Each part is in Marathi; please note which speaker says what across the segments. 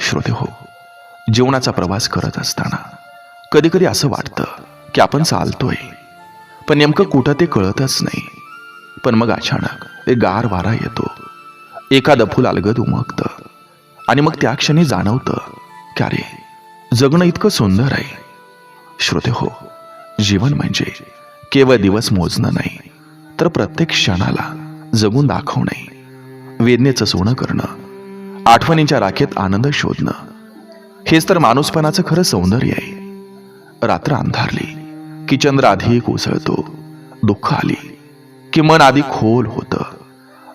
Speaker 1: श्रोते हो जीवनाचा प्रवास करत असताना कधी कधी असं वाटतं की आपण चालतोय पण नेमकं कुठं ते कळतच नाही. पण मग अचानक एक गार वारा येतो. एखादं फुल अलगद उमगतं. आणि मग त्या क्षणी जाणवतं की अरे जगणं इतकं सुंदर आहे. श्रोते हो जीवन म्हणजे केवळ दिवस मोजणं नाही तर प्रत्येक क्षणाला जगून दाखवणे वेदनेचं सोनं करणं आठवणींच्या राखेत आनंद शोधणं. हेच तर माणूसपणाचं खरं सौंदर्य आहे. रात्र अंधारली. की चंद्र आधी उसळतो. दुःख आली. की मन आधी खोल होतं.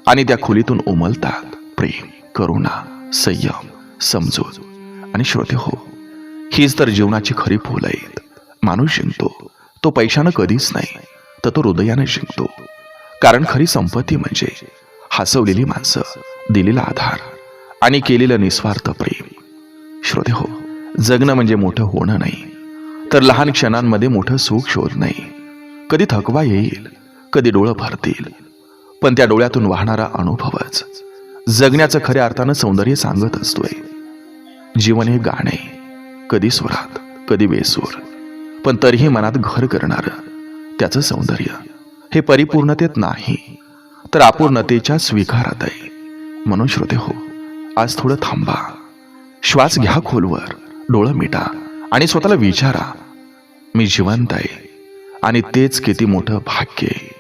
Speaker 1: आणि त्या खोलीतून उमलतात प्रेम करुणा संयम समजूत. आणि श्रोते हो हीच तर जीवनाची खरी फुलं आहेत. माणूस जिंकतो. तो पैशानं कधीच नाही तर तो हृदयानं जिंकतो. कारण खरी संपत्ती म्हणजे हसवलेली माणसं दिलेला आधार. आणि केलेलं निस्वार्थ प्रेम. श्रोते हो जगणं म्हणजे मोठं होणं नाही. तर लहान क्षणांमध्ये मोठं सुख शोध नाही कधी थकवा येईल कधी डोळं भरतील. पण त्या डोळ्यातून वाहणारा अनुभवच. जगण्याचं खऱ्या अर्थानं सौंदर्य सांगत असतोय. जीवन हे गाणे. कधी स्वरात कधी बेसूर पण तरीही मनात घर करणारं त्याचं सौंदर्य. हे परिपूर्णतेत नाही तर अपूर्णतेच्या स्वीकारात आहे म्हणून श्रोते हो आज थोडं थांबा. श्वास घ्या खोलवर डोळं मिटा आणि स्वतःला विचारा मी जिवंत आहे आणि तेच किती मोठं भाग्य आहे.